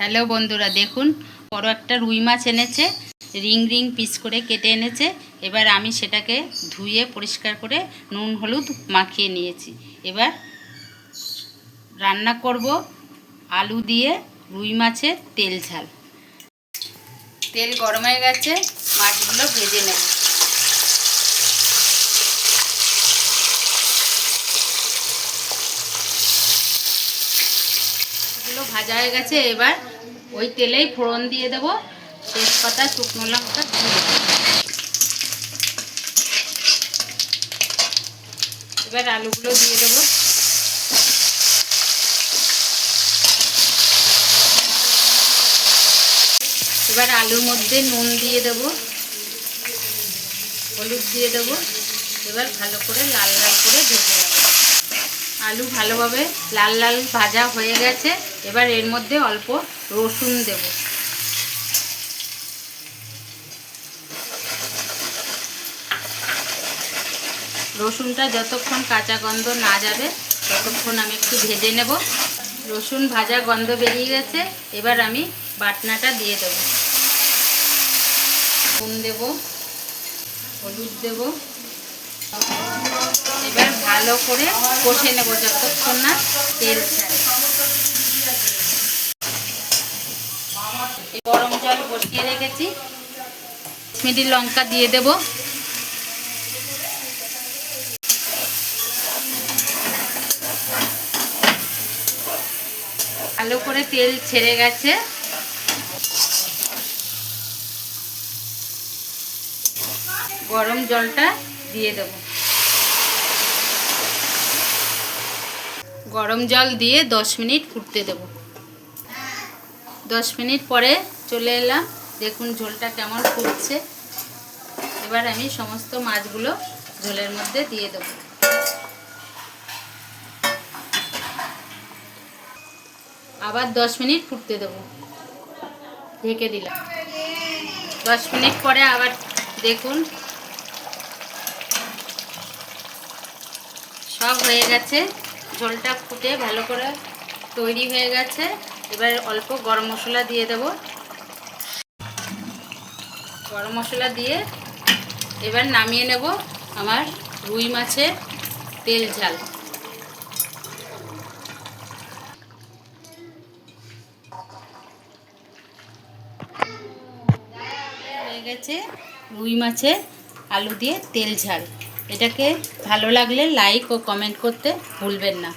Hello বন্ধুরা, দেখুন, বড় একটা রুই মাছ এনেছে, রিং রিং পিস করে কেটে এনেছে, এবার আমি সেটাকে ধুয়ে পরিষ্কার করে নুন হলুদ মাখিয়ে নিয়েছি। এবার রান্না করব আলু দিয়ে রুই মাছের তেল ঝাল। তেল গরম হয়ে গেছে, মাছগুলো ভেজে নেব। ভাজা হয়ে গেছে, এবার ওই তেলেই ফোড়ন দিয়ে দেবো। তেজপাতা, শুকনো লঙ্কা এবার আলুগুলো দিয়ে দেবো। এবার আলুর মধ্যে নুন দিয়ে দেবো। হলুদ দিয়ে দেবো। এবার ভালো করে লাল লাল করে ভেজে নেব। আলু ভালোভাবে লাল লাল ভাজা হয়ে গেছে। এবার এর মধ্যে অল্প রসুন দেব। রসুনটা যতক্ষণ কাঁচা গন্ধ না যাবে, ততক্ষণ আমি একটু ভেজে নেব। রসুন ভাজা গন্ধ বেরিয়ে গেছে, এবার আমি বাটনাটা দিয়ে দেব। নুন দেব, হলুদ দেব। এবার ভালো করে কষে নেব যতক্ষণ না তেল ছাড়ে। গরম জল বসিয়ে রেখেছি। মিটি লঙ্কা দিয়ে দেব। ভালো করে তেল ছেড়ে গেছে। গরম জলটা দিয়ে দেব। গরম জল দিয়ে দশ মিনিট ফুটতে দেব। দশ মিনিট পরে চলে এলাম। দেখুন ঝোলটা কেমন ফুটছে। এবার আমি সমস্ত মাছগুলো ঝোলের মধ্যে দিয়ে দেব। আবার দশ মিনিট ফুটতে দেব। ঢেকে দিলাম। দশ মিনিট পরে আবার দেখুন। সব হয়ে গেছে। ঝোলটা ফুটে ভালো করে তৈরি হয়ে গেছে। এবার অল্প গরম মশলা দিয়ে দেব। গরম মশলা দিয়ে এবার নামিয়ে নেব আমার রুই মাছের তেল ঝাল। হয়ে গেছে রুই মাছের আলু দিয়ে তেল ঝাল। এটাকে ভালো লাগলে লাইক ও কমেন্ট করতে ভুলবেন না।